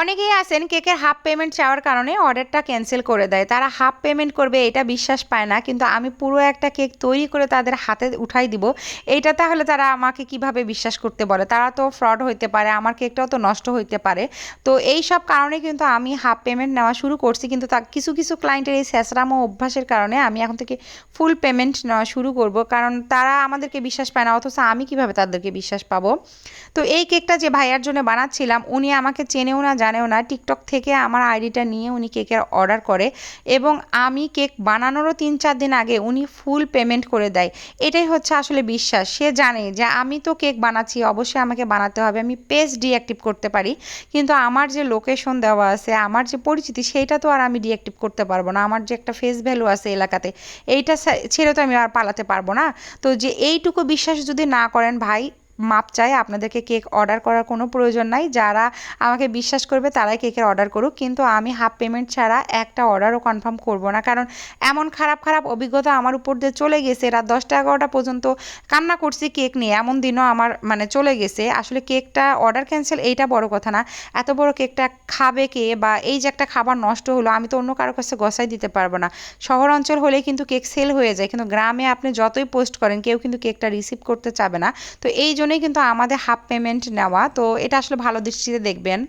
অনেকেই আছেন কেকের হাফ পেমেন্ট চাওয়ার কারণে অর্ডারটা ক্যান্সেল করে দেয়। তারা হাফ পেমেন্ট করবে, এটা বিশ্বাস পায় না, কিন্তু আমি পুরো একটা কেক তৈরি করে তাদের হাতে উঠাই দিব। এইটা তাহলে তারা আমাকে কীভাবে বিশ্বাস করতে বলে? তারা তো ফ্রড হইতে পারে, আমার কেকটাও তো নষ্ট হইতে পারে। তো এই সব কারণে কিন্তু আমি হাফ পেমেন্ট নেওয়া শুরু করছি, কিন্তু তা কিছু কিছু ক্লায়েন্টের এই স্যাসরামো অভ্যাসের কারণে আমি এখন থেকে ফুল পেমেন্ট নেওয়া শুরু করব, কারণ তারা আমাদেরকে বিশ্বাস পায় না, অথচ আমি কীভাবে তাদেরকে বিশ্বাস পাবো? তো এই কেকটা যে ভাইয়ার জন্য বানাচ্ছিলাম, উনি আমাকে চেনেও না জানেও না টিকটক থেকে আমার আইডিটা নিয়ে উনি কেকের অর্ডার করে এবং আমি কেক বানানোরও তিন চার দিন আগে উনি ফুল পেমেন্ট করে দেয়। এটাই হচ্ছে আসলে বিশ্বাস। সে জানে যে আমি তো কেক বানাচ্ছি, অবশ্যই আমাকে বানাতে হবে, আমি পেজ ডিঅ্যাক্টিভ করতে পারি। কিন্তু আমার যে লোকেশন দেওয়া আছে, আমার যে পরিচিতি, সেইটা তো আর আমি ডিঅ্যাক্টিভ করতে পারব না। আমার যে একটা ফেস ভ্যালু আছে এলাকাতে, এইটা ছেড়ে তো আমি আর পালাতে পারব না। তো যে এইটুকু বিশ্বাস যদি না করেন ভাই মাপ চাই, আপনাদেরকে কেক অর্ডার করার কোনো প্রয়োজন নাই। যারা আমাকে বিশ্বাস করবে তারাই কেকের অর্ডার করুক, কিন্তু আমি হাফ পেমেন্ট ছাড়া একটা অর্ডারও কনফার্ম করব না। কারণ এমন খারাপ খারাপ অভিজ্ঞতা আমার উপর দিয়ে চলে গেছে, রাত দশটা এগারোটা পর্যন্ত কান্না করছি কেক নিয়ে। এমন দিনও আমার মানে চলে গেছে। আসলে কেকটা অর্ডার ক্যান্সেল এইটা বড় কথা না। এত বড় কেকটা খাবে কে বা এই যে একটা খাবার নষ্ট হলো, আমি তো অন্য কারও কাছে গসাই দিতে পারব না। শহর অঞ্চল হলেই কিন্তু কেক সেল হয়ে যায়, কিন্তু গ্রামে আপনি যতই পোস্ট করেন, কেউ কিন্তু কেকটা রিসিভ করতে চাবে না। তো এই জন্যই কিন্তু আমাদের হাফ পেমেন্ট নেওয়া তো এটা আসলে ভালো দৃষ্টিতে দেখবেন।